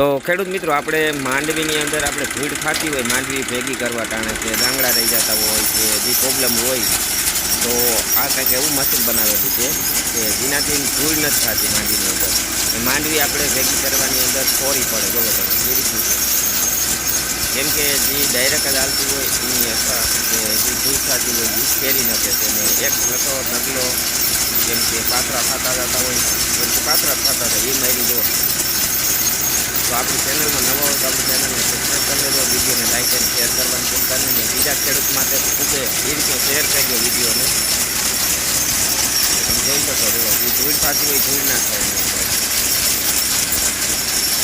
તો ખેડૂત મિત્રો, આપણે માંડવીની અંદર આપણે ભીડ ખાતી હોય, માંડવી ભેગી કરવા ટાણે છે ગાંગડા રહી જતા હોય છે, જે પ્રોબ્લેમ હોય, તો આ કંઈક એવું મશીન બનાવેલું છે કે જેનાથી ધૂળ નથી થતી માંડવીની અંદર. માંડવી આપણે ભેગી કરવાની અંદર ફોરી પડે જોવો તમે, એ રીતનું છે. કેમ કે જે ડાયરેક્ટ જ હાલતી હોય, એની કે જે ધૂળ થતી હોય એ ફેરી નથી તેને એક લટો ઢગલો જેમ કે પાતરા થતા જતા હોય, જેમ કે પાતરા ખાતા થતા એ મારી જો તો આપણી ચેનલમાં નવા હોય તો આપણી ચેનલને સબસ્ક્રાઈબ કરી લેજો, વિડીયોને લાઈક એન્ડ શેર કરવાનું ભૂલતા નહીં. બીજા ખેડૂત માટે ખૂબ એ રીતે શેર કરજો વિડીયોને. તમે જોઈ શકો છો ધૂળ થતી હોય ધૂળ ના થાય.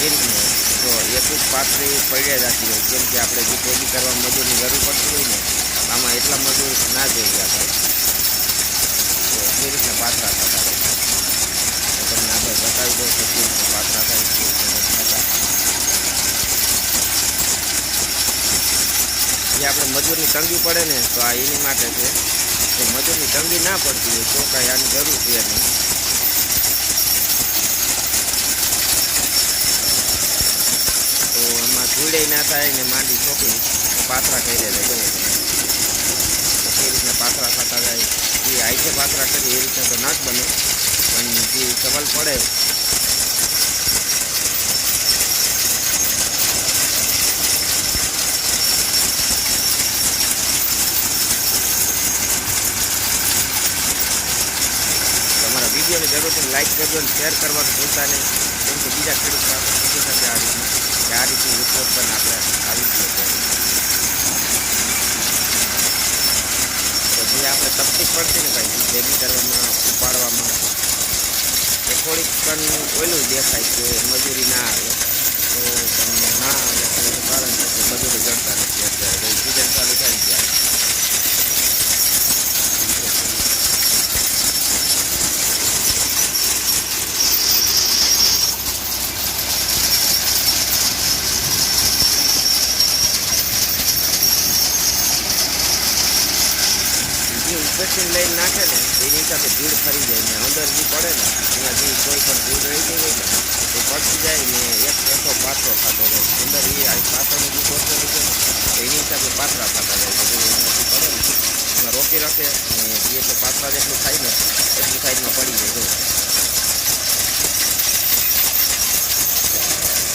એ રીતનું તો એક જ પાતળી પડ્યા જતી હોય. કેમ કે આપણે જે ભેગી કરવા મજૂરની જરૂર પડતી હોય ને, આમાં એટલા મજૂર ના જોઈએ આપણે તો એ રીતના પાતળા થતા હોય તો તમને આપણે બતાવી દઉં કે કેવી રીતના પાતળા થાય કેવી રીતના નથી થતા જે આપણે મજૂરની તંગી પડે ને, તો આ એની માટે છે. જો મજૂરની તંગી ના પડતી હોય તો કાંઈ આની જરૂર છે નહીં. તો એમાં ધૂળે ના થાય ને માંડી ચોખી પાથરા કરી દે જવો તો કઈ રીતના પાથરા થતા જાય. જે આઈસે પાથરા કરી એ રીતે તો ના જ બને. પણ જે સવાલ પડે વિડીયોને જરૂરથી લાઈક કરજો અને શેર કરવાનું ભૂલતા નહીં. કેમ કે બીજા ખેડૂત આપણે શીખી શકે આ રીતનું કે આ રીતનું ઉત્પાદન આપણે આવી ગયો તો જે આપણે તકલીફ પડશે ને ભાઈ ભેગી કરવામાં, ઉપાડવામાં, એ થોડીક કણ ઓલું દેખાય કે મજૂરી ના આવે. તો પણ ના આવે કારણ કે મજૂરી ઉપરથી લઈને નાખે ને, એની હિસાબે ભીડ ફરી જાય ને અંદર જે પડે ને, એમાં જે કોઈ પણ ભીડ રહી ગઈ હોય એ પડતી જાય ને એક એસો પાત્રો થતો હોય અંદર એ આ પાથરનું જે ગોઠવેલું છે ને એની હિસાબે પાત્રા થતા જાય. તો એમાંથી પડે ને, એમાં રોકી રાખે અને જે એટલે પાત્રા જેટલું થાય ને, એટલી સાઈડમાં પડી જાય. જો.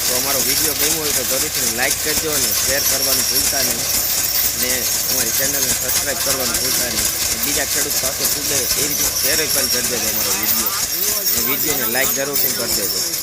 તો અમારો વીડિયો ગમ્યો હોય તો જરૂરથી લાઈક કરજો અને શેર કરવાનું ભૂલતા નહીં. ને અમારી ચેનલને સબસ્ક્રાઈબ કરવાનું ભૂલતા નહીં. બીજા ખેડૂત પાસે પૂગે એ રીતે શેર પણ કરી દેજો અમારો વીડિયો વિડીયોને લાઈક જરૂરથી કરી દેજો